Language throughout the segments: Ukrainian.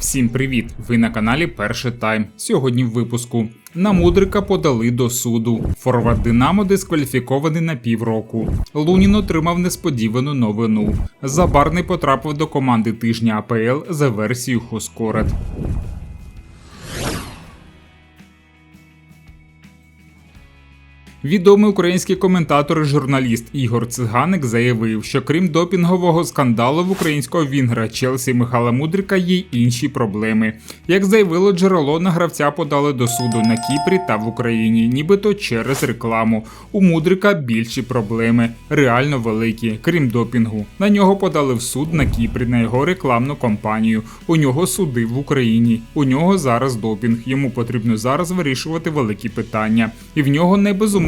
Всім привіт! Ви на каналі Перший Тайм. Сьогодні в випуску. На Мудрика подали до суду. Форвард Динамо дискваліфікований на півроку. Лунін отримав несподівану новину. Забарний потрапив до команди тижня АПЛ за версією Хоскорет. Відомий український коментатор і журналіст Ігор Циганик заявив, що крім допінгового скандалу в українського вінгра Челсі Михайла Мудрика є інші проблеми. Як заявило джерело, на гравця подали до суду на Кіпрі та в Україні, нібито через рекламу. У Мудрика більші проблеми, реально великі, крім допінгу. На нього подали в суд на Кіпрі на його рекламну кампанію. У нього суди в Україні. У нього зараз допінг. Йому потрібно зараз вирішувати великі питання, і в нього не безумовно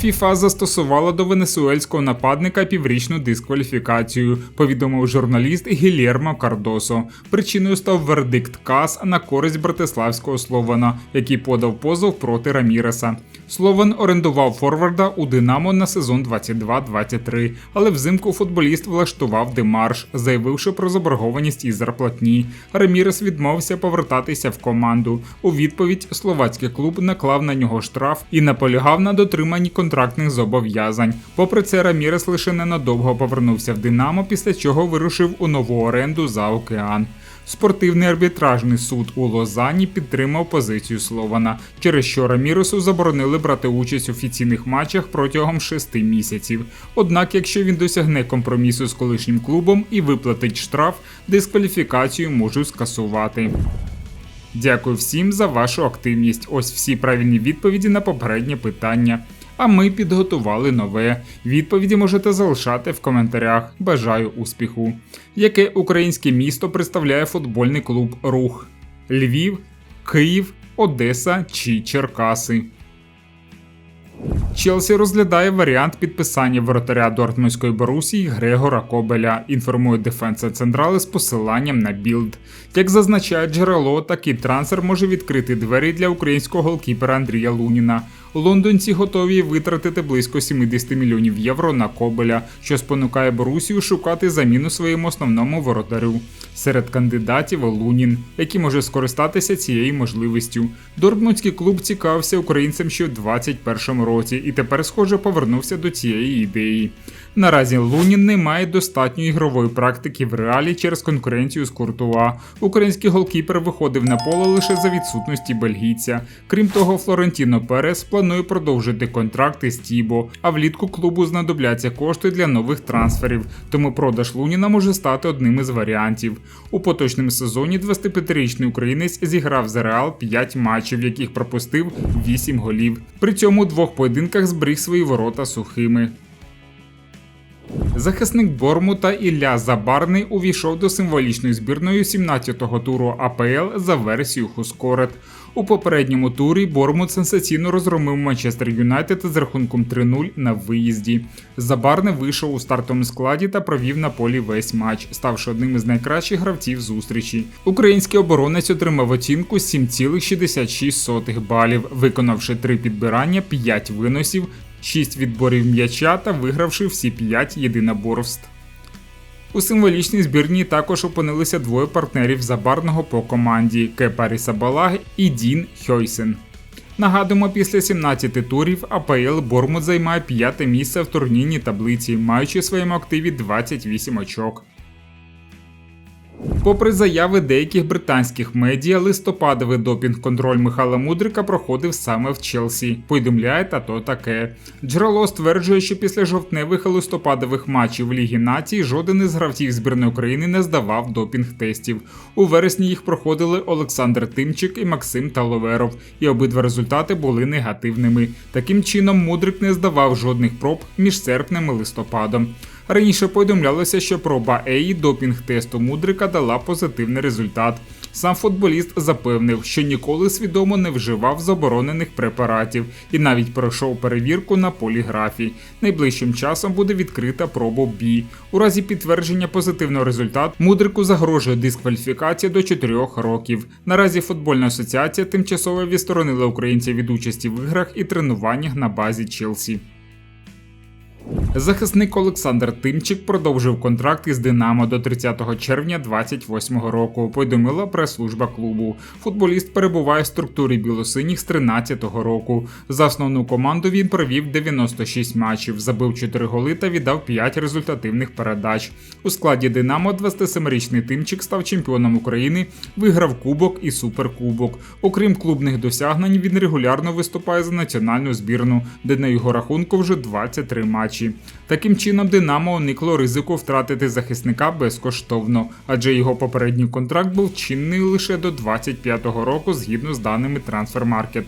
ФІФА застосувала до венесуельського нападника піврічну дискваліфікацію, повідомив журналіст Гільєрмо Кардосо. Причиною став вердикт КАС на користь братиславського Слована, який подав позов проти Раміреса. Слован орендував Форварда у Динамо на сезон 22-23, але взимку футболіст влаштував демарш, заявивши про заборгованість із зарплатні. Рамірес відмовився повертатися в команду. У відповідь словацький клуб наклав на нього штраф і наполягав на дотриманні контрактних зобов'язань. Попри це, Рамірес лише ненадовго повернувся в Динамо, після чого вирушив у нову оренду за океан. Спортивний арбітражний суд у Лозані підтримав позицію Слована, через що Раміресу заборонили брати участь у офіційних матчах протягом шести місяців. Однак, якщо він досягне компромісу з колишнім клубом і виплатить штраф, дискваліфікацію можуть скасувати. Дякую всім за вашу активність. Ось всі правильні відповіді на попереднє питання. А ми підготували нове. Відповіді можете залишати в коментарях. Бажаю успіху. Яке українське місто представляє футбольний клуб Рух? Львів, Київ, Одеса чи Черкаси? Челсі розглядає варіант підписання воротаря Дортмундської Борусії Грегора Кобеля. Інформує Дефенса Централи з посиланням на білд. Як зазначає джерело, такий трансфер може відкрити двері для українського голкіпера Андрія Луніна. Лондонці готові витратити близько 70 мільйонів євро на Кобеля, що спонукає Борусію шукати заміну своєму основному воротарю. Серед кандидатів Лунін, який може скористатися цією можливістю. Дортмундський клуб цікавився українцем ще в 2021 році і тепер, схоже, повернувся до цієї ідеї. Наразі Лунін не має достатньої ігрової практики в реалі через конкуренцію з Куртуа. Український голкіпер виходив на поле лише за відсутності бельгійця. Крім того, Флорентіно Перес продовжити контракти з Тібо, а влітку клубу знадобляться кошти для нових трансферів, тому продаж Луніна може стати одним із варіантів. У поточному сезоні 25-річний українець зіграв за Реал 5 матчів, яких пропустив 8 голів. При цьому у двох поєдинках зберіг свої ворота сухими. Захисник Бормута Ілля Забарний увійшов до символічної збірної 17-го туру АПЛ за версією Хускорет. У попередньому турі Бормут сенсаційно розгромив Манчестер Юнайтед з рахунком 3-0 на виїзді. Забарний вийшов у стартовому складі та провів на полі весь матч, ставши одним із найкращих гравців зустрічі. Український оборонець отримав оцінку 7,66 балів, виконавши три підбирання, 5 виносів 6 відборів м'яча та вигравши всі 5 єдиноборств. У символічній збірні також опинилися двоє партнерів забарного по команді Кепарі Сабалаги і Дін Хьойсен. Нагадуємо, після 17 турів АПЛ Бормут займає п'яте місце в турнірній таблиці, маючи в своєму активі 28 очок. Попри заяви деяких британських медіа, листопадовий допінг-контроль Михайла Мудрика проходив саме в Челсі. Повідомляє та то таке. Джерело стверджує, що після жовтневих і листопадових матчів Ліги Націй жоден із гравців збірної України не здавав допінг-тестів. У вересні їх проходили Олександр Тимчик і Максим Таловеров, і обидва результати були негативними. Таким чином, Мудрик не здавав жодних проб між серпнем і листопадом. Раніше повідомлялося, що проба Ей допінг-тесту Мудрика дала позитивний результат. Сам футболіст запевнив, що ніколи свідомо не вживав заборонених препаратів і навіть пройшов перевірку на поліграфі. Найближчим часом буде відкрита проба БІ. У разі підтвердження позитивного результату мудрику загрожує дискваліфікація до 4 років. Наразі футбольна асоціація тимчасово відсторонила українця від участі в іграх і тренуваннях на базі Челсі. Захисник Олександр Тимчик продовжив контракт із Динамо до 30 червня 2028 року. Повідомила прес-служба клубу. Футболіст перебуває в структурі білосиніх з 13-го року. За основну команду він провів 96 матчів, забив 4 голи та віддав 5 результативних передач. У складі Динамо 27-річний Тимчик став чемпіоном України, виграв кубок і суперкубок. Окрім клубних досягнень, він регулярно виступає за національну збірну, де на його рахунку вже 23 матчі. Таким чином, Динамо уникло ризику втратити захисника безкоштовно, адже його попередній контракт був чинний лише до 25-го року згідно з даними Transfermarkt.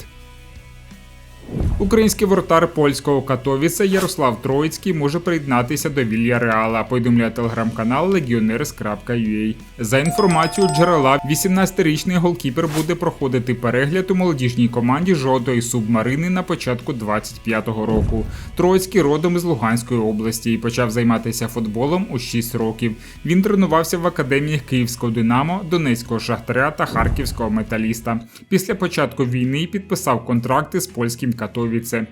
Український воротар польського Катовіса Ярослав Троїцький може приєднатися до Вільяреала, повідомляє телеграм-канал Legioners.ua. За інформацією джерела, 18-річний голкіпер буде проходити перегляд у молодіжній команді жовтої субмарини на початку 25-го року. Троїцький родом із Луганської області і почав займатися футболом у 6 років. Він тренувався в академіях Київського Динамо, Донецького Шахтаря та Харківського металіста. Після початку війни підписав контракти з польським Катовіце.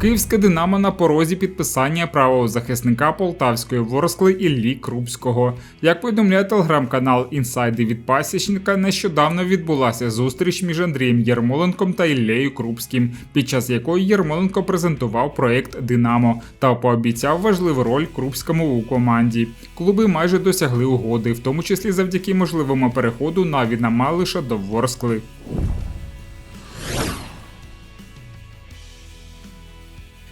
Київське Динамо на порозі підписання правого захисника полтавської Ворскли Іллі Крупського. Як повідомляє телеграм-канал Інсайди від Пасічника, нещодавно відбулася зустріч між Андрієм Єрмоленком та Іллею Крупським, під час якої Єрмоленко презентував проект Динамо та пообіцяв важливу роль Крупському у команді. Клуби майже досягли угоди, в тому числі завдяки можливому переходу Навіна Малиша до Ворскли.